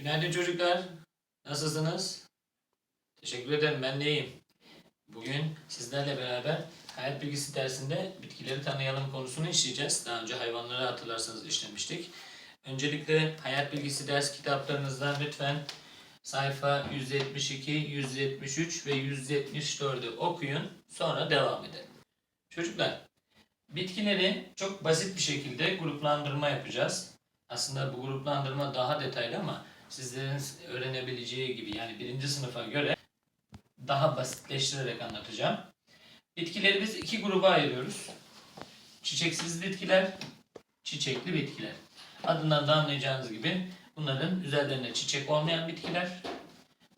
Günaydın çocuklar. Nasılsınız? Teşekkür ederim. Ben de iyiyim. Bugün sizlerle beraber hayat bilgisi dersinde bitkileri tanıyalım konusunu işleyeceğiz. Daha önce hayvanları hatırlarsanız işlemiştik. Öncelikle hayat bilgisi ders kitaplarınızdan lütfen sayfa 172, 173 ve 174'ü okuyun. Sonra devam edelim. Çocuklar, bitkileri çok basit bir şekilde gruplandırma yapacağız. Aslında bu gruplandırma daha detaylı ama sizlerin öğrenebileceği gibi yani birinci sınıfa göre daha basitleştirerek anlatacağım. Bitkileri biz iki gruba ayırıyoruz. Çiçeksiz bitkiler, çiçekli bitkiler. Adından da anlayacağınız gibi bunların üzerlerinde çiçek olmayan bitkiler,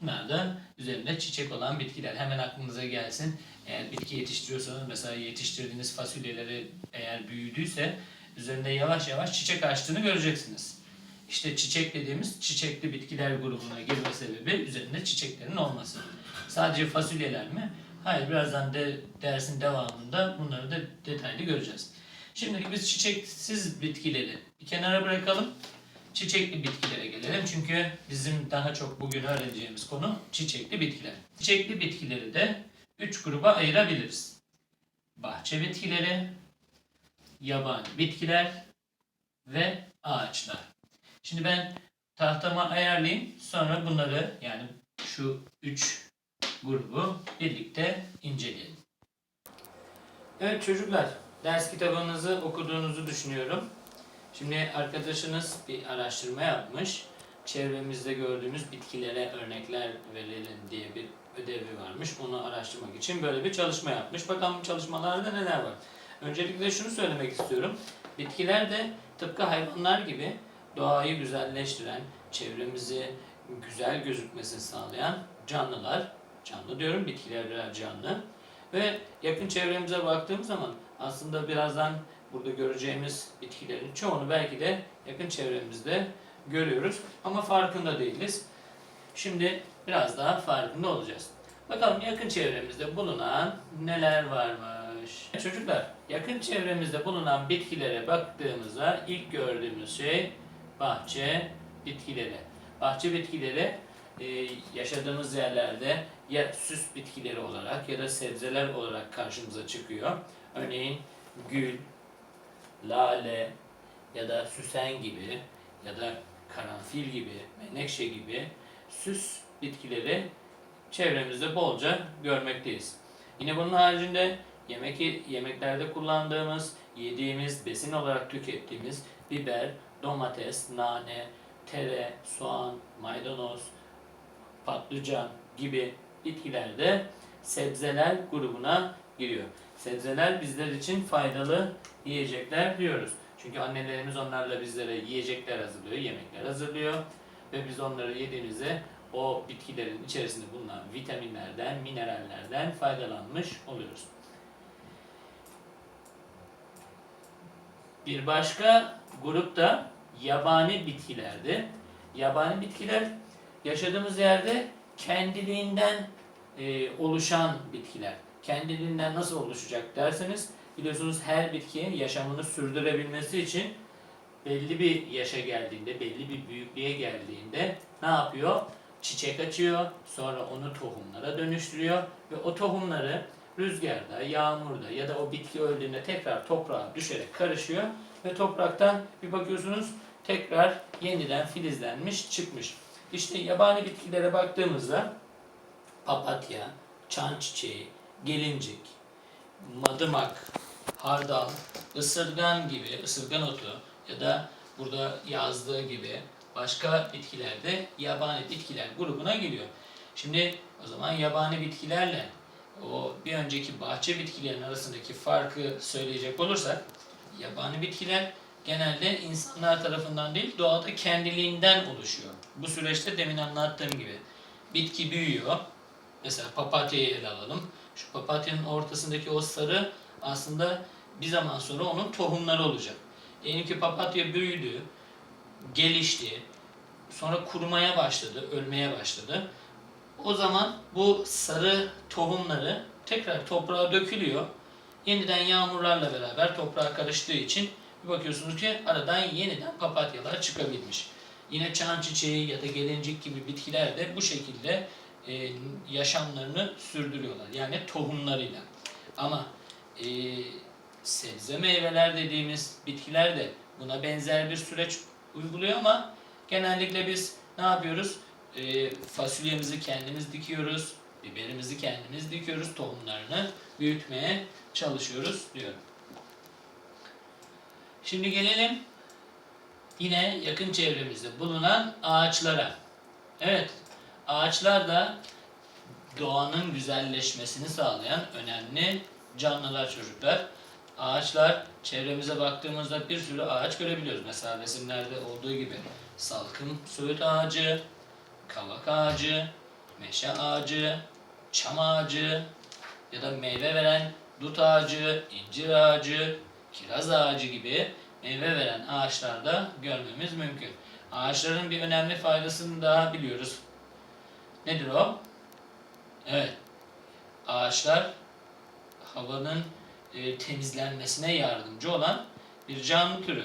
bunlar da üzerinde çiçek olan bitkiler. Hemen aklınıza gelsin. Eğer bitki yetiştiriyorsanız mesela yetiştirdiğiniz fasulyeleri eğer büyüdüyse üzerinde yavaş yavaş çiçek açtığını göreceksiniz. İşte çiçek dediğimiz çiçekli bitkiler grubuna girme sebebi üzerinde çiçeklerin olması. Sadece fasulyeler mi? Hayır birazdan de dersin devamında bunları da detaylı göreceğiz. Şimdi biz çiçeksiz bitkileri bir kenara bırakalım. Çiçekli bitkilere gelelim. Çünkü bizim daha çok bugün öğreneceğimiz konu çiçekli bitkiler. Çiçekli bitkileri de üç gruba ayırabiliriz. Bahçe bitkileri, yabani bitkiler ve ağaçlar. Şimdi ben tahtama ayarlayayım. Sonra bunları yani şu üç grubu birlikte inceleyelim. Evet çocuklar, ders kitabınızı okuduğunuzu düşünüyorum. Şimdi arkadaşınız bir araştırma yapmış. Çevremizde gördüğümüz bitkilere örnekler verelim diye bir ödevi varmış. Onu araştırmak için böyle bir çalışma yapmış. Bakalım bu çalışmalarda neler var. Öncelikle şunu söylemek istiyorum. Bitkiler de tıpkı hayvanlar gibi doğayı güzelleştiren, çevremizi güzel gözükmesini sağlayan canlılar. Canlı diyorum, bitkiler canlı. Ve yakın çevremize baktığımız zaman aslında birazdan burada göreceğimiz bitkilerin çoğunu belki de yakın çevremizde görüyoruz ama farkında değiliz. Şimdi biraz daha farkında olacağız. Bakalım yakın çevremizde bulunan neler varmış. Çocuklar, yakın çevremizde bulunan bitkilere baktığımızda ilk gördüğümüz şey bahçe bitkileri. Bahçe bitkileri e, yaşadığımız yerlerde ya süs bitkileri olarak ya da sebzeler olarak karşımıza çıkıyor. Örneğin gül, lale ya da süsen gibi ya da karanfil gibi, menekşe gibi süs bitkileri çevremizde bolca görmekteyiz. Yine bunun haricinde yemek yemeklerde kullandığımız, yediğimiz, besin olarak tükettiğimiz biber, domates, nane, tere, soğan, maydanoz, patlıcan gibi bitkiler de sebzeler grubuna giriyor. Sebzeler bizler için faydalı yiyecekler diyoruz. Çünkü annelerimiz onlarla bizlere yiyecekler hazırlıyor, yemekler hazırlıyor ve biz onları yediğimizde o bitkilerin içerisinde bulunan vitaminlerden, minerallerden faydalanmış oluyoruz. Bir başka grup da yabani bitkilerdi. Yabani bitkiler yaşadığımız yerde kendiliğinden e, oluşan bitkiler. Kendiliğinden nasıl oluşacak derseniz biliyorsunuz her bitki yaşamını sürdürebilmesi için belli bir yaşa geldiğinde, belli bir büyüklüğe geldiğinde ne yapıyor? Çiçek açıyor, sonra onu tohumlara dönüştürüyor ve o tohumları rüzgarda, yağmurda ya da o bitki öldüğünde tekrar toprağa düşerek karışıyor ve topraktan bir bakıyorsunuz tekrar yeniden filizlenmiş, çıkmış. İşte yabani bitkilere baktığımızda papatya, çan çiçeği, gelincik, madımak, hardal, ısırgan gibi, ısırgan otu ya da burada yazdığı gibi başka bitkiler de yabani bitkiler grubuna giriyor. Şimdi o zaman yabani bitkilerle o bir önceki bahçe bitkilerin arasındaki farkı söyleyecek olursak yabani bitkiler genelde insanlar tarafından değil doğada kendiliğinden oluşuyor. Bu süreçte demin anlattığım gibi bitki büyüyor. Mesela papatyayı ele alalım. Şu papatyanın ortasındaki o sarı aslında bir zaman sonra onun tohumları olacak. Diyelim ki papatya büyüdü, gelişti, sonra kurumaya başladı, ölmeye başladı. O zaman bu sarı tohumları tekrar toprağa dökülüyor. Yeniden yağmurlarla beraber toprağa karıştığı için bir bakıyorsunuz ki aradan yeniden papatyalar çıkabilmiş. Yine çan çiçeği ya da gelincik gibi bitkiler de bu şekilde e, yaşamlarını sürdürüyorlar. Yani tohumlarıyla. Ama e, sebze meyveler dediğimiz bitkiler de buna benzer bir süreç uyguluyor ama genellikle biz ne yapıyoruz? E, fasulyemizi kendimiz dikiyoruz, biberimizi kendimiz dikiyoruz, tohumlarını büyütmeye çalışıyoruz diyorum. Şimdi gelelim yine yakın çevremizde bulunan ağaçlara. Evet, ağaçlar da doğanın güzelleşmesini sağlayan önemli canlılar çocuklar. Ağaçlar çevremize baktığımızda bir sürü ağaç görebiliyoruz. Mesela resimlerde olduğu gibi salkım söğüt ağacı, kavak ağacı, meşe ağacı, çam ağacı ya da meyve veren dut ağacı, incir ağacı, kiraz ağacı gibi meyve veren ağaçlarda görmemiz mümkün. Ağaçların bir önemli faydasını daha biliyoruz. Nedir o? Evet. Ağaçlar havanın e, temizlenmesine yardımcı olan bir canlı türü.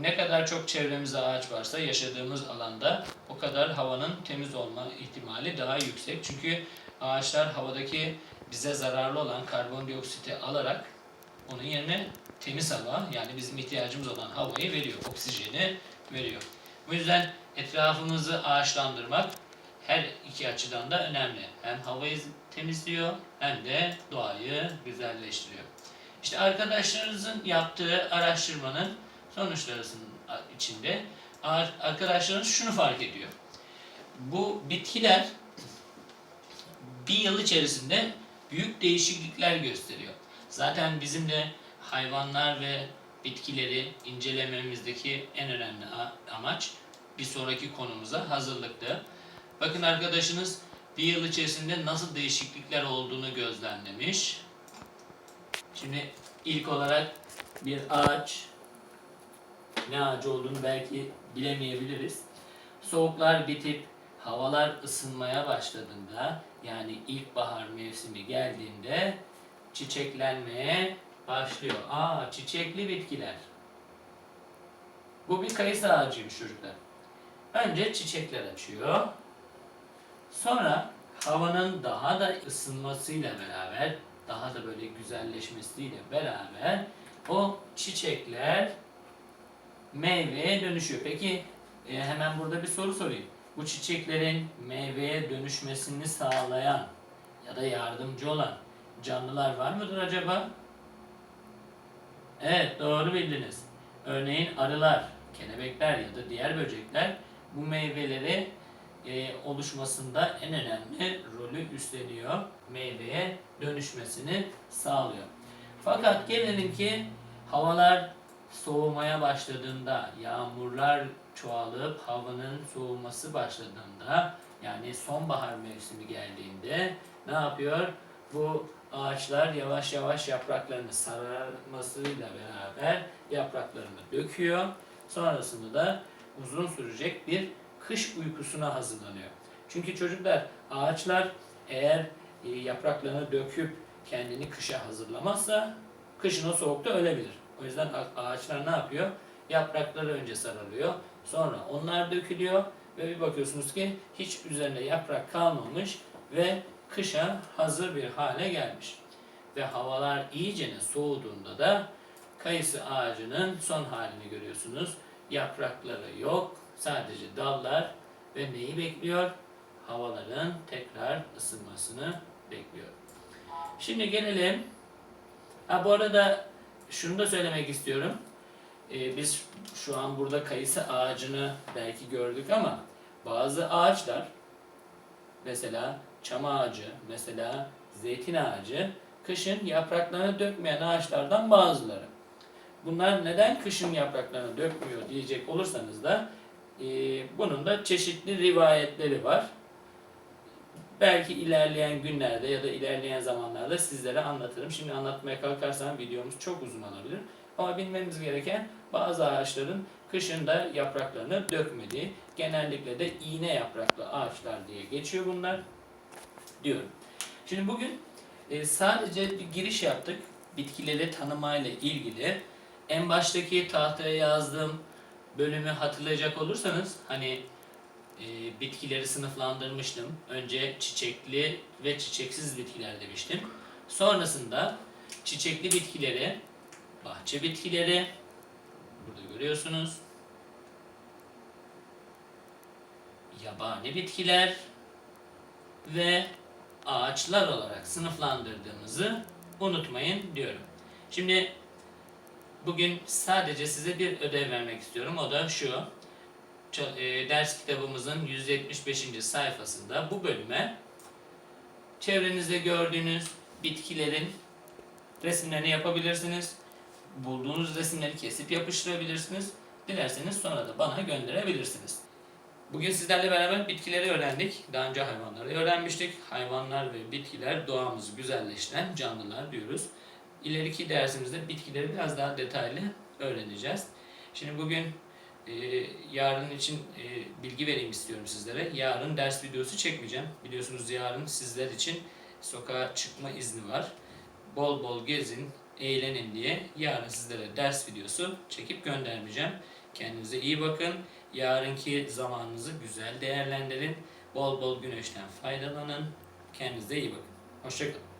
Ne kadar çok çevremizde ağaç varsa yaşadığımız alanda o kadar havanın temiz olma ihtimali daha yüksek. Çünkü ağaçlar havadaki bize zararlı olan karbondioksiti alarak onun yerine temiz hava yani bizim ihtiyacımız olan havayı veriyor, oksijeni veriyor. Bu yüzden etrafımızı ağaçlandırmak her iki açıdan da önemli. Hem havayı temizliyor hem de doğayı güzelleştiriyor. İşte arkadaşlarınızın yaptığı araştırmanın sonuçlarının içinde arkadaşlarınız şunu fark ediyor. Bu bitkiler bir yıl içerisinde büyük değişiklikler gösteriyor. Zaten bizim de hayvanlar ve bitkileri incelememizdeki en önemli amaç bir sonraki konumuza hazırlıktı. Bakın arkadaşınız bir yıl içerisinde nasıl değişiklikler olduğunu gözlemlemiş. Şimdi ilk olarak bir ağaç, ne ağacı olduğunu belki bilemeyebiliriz. Soğuklar bitip havalar ısınmaya başladığında yani ilkbahar mevsimi geldiğinde çiçeklenmeye başlıyor. Aa çiçekli bitkiler. Bu bir kayısı ağacıymış çocuklar. Önce çiçekler açıyor. Sonra havanın daha da ısınmasıyla beraber, daha da böyle güzelleşmesiyle beraber o çiçekler meyveye dönüşüyor. Peki e, hemen burada bir soru sorayım. Bu çiçeklerin meyveye dönüşmesini sağlayan ya da yardımcı olan canlılar var mıdır acaba? Evet doğru bildiniz. Örneğin arılar, kelebekler ya da diğer böcekler bu meyveleri e, oluşmasında en önemli rolü üstleniyor. Meyveye dönüşmesini sağlıyor. Fakat gelelim ki havalar soğumaya başladığında, yağmurlar çoğalıp havanın soğuması başladığında, yani sonbahar mevsimi geldiğinde ne yapıyor? Bu ağaçlar yavaş yavaş yapraklarını sararmasıyla beraber yapraklarını döküyor. Sonrasında da uzun sürecek bir kış uykusuna hazırlanıyor. Çünkü çocuklar ağaçlar eğer e, yapraklarını döküp kendini kışa hazırlamazsa kışın o soğukta ölebilir. O yüzden ağaçlar ne yapıyor? Yaprakları önce sarılıyor. Sonra onlar dökülüyor ve bir bakıyorsunuz ki hiç üzerinde yaprak kalmamış ve kışa hazır bir hale gelmiş. Ve havalar iyicene soğuduğunda da kayısı ağacının son halini görüyorsunuz. Yaprakları yok, sadece dallar ve neyi bekliyor? Havaların tekrar ısınmasını bekliyor. Şimdi gelelim. Ha bu arada şunu da söylemek istiyorum. Ee, biz şu an burada kayısı ağacını belki gördük ama bazı ağaçlar mesela çam ağacı, mesela zeytin ağacı kışın yapraklarını dökmeyen ağaçlardan bazıları. Bunlar neden kışın yapraklarını dökmüyor diyecek olursanız da e, bunun da çeşitli rivayetleri var. Belki ilerleyen günlerde ya da ilerleyen zamanlarda sizlere anlatırım. Şimdi anlatmaya kalkarsam videomuz çok uzun olabilir. Ama bilmemiz gereken bazı ağaçların kışında yapraklarını dökmediği, genellikle de iğne yapraklı ağaçlar diye geçiyor bunlar diyorum. Şimdi bugün e, sadece bir giriş yaptık bitkileri tanımayla ilgili. En baştaki tahtaya yazdığım bölümü hatırlayacak olursanız hani e, bitkileri sınıflandırmıştım. Önce çiçekli ve çiçeksiz bitkiler demiştim. Sonrasında çiçekli bitkileri, bahçe bitkileri, burada görüyorsunuz. Yabani bitkiler ve ağaçlar olarak sınıflandırdığımızı unutmayın diyorum. Şimdi bugün sadece size bir ödev vermek istiyorum. O da şu. E, ders kitabımızın 175. sayfasında bu bölüme çevrenizde gördüğünüz bitkilerin resimlerini yapabilirsiniz. Bulduğunuz resimleri kesip yapıştırabilirsiniz. Dilerseniz sonra da bana gönderebilirsiniz. Bugün sizlerle beraber bitkileri öğrendik. Daha önce hayvanları öğrenmiştik. Hayvanlar ve bitkiler doğamızı güzelleştiren canlılar diyoruz. İleriki dersimizde bitkileri biraz daha detaylı öğreneceğiz. Şimdi bugün e, yarın için e, bilgi vereyim istiyorum sizlere. Yarın ders videosu çekmeyeceğim. Biliyorsunuz yarın sizler için sokağa çıkma izni var. Bol bol gezin, eğlenin diye yarın sizlere ders videosu çekip göndermeyeceğim. Kendinize iyi bakın. Yarınki zamanınızı güzel değerlendirin. Bol bol güneşten faydalanın. Kendinize iyi bakın. Hoşçakalın.